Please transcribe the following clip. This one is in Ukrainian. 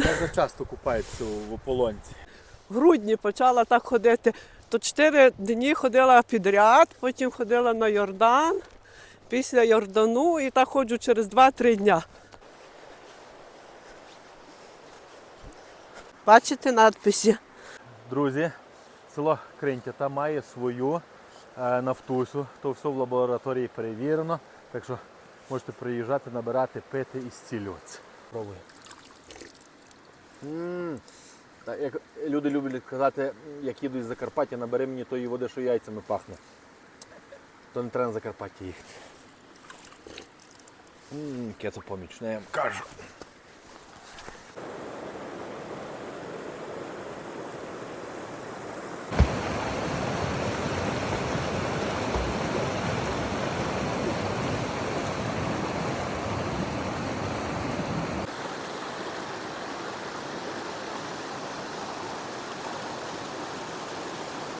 дуже часто купається в ополонці. В грудні почала так ходити. То чотири дні ходила підряд, потім ходила на Йордан, після Йордану і так ходжу через 2-3 дня. Бачите надписи? Друзі, село Кринтята має свою е, нафтусю. То все в лабораторії перевірено. Так що можете приїжджати, набирати, пити і зцілюватися. Пробуй. М Так, як люди люблять казати, як їдуть із Закарпаття, набери мені тої води, що яйцями пахне. То не треба на Закарпаття їхати. Це помічне, кажу.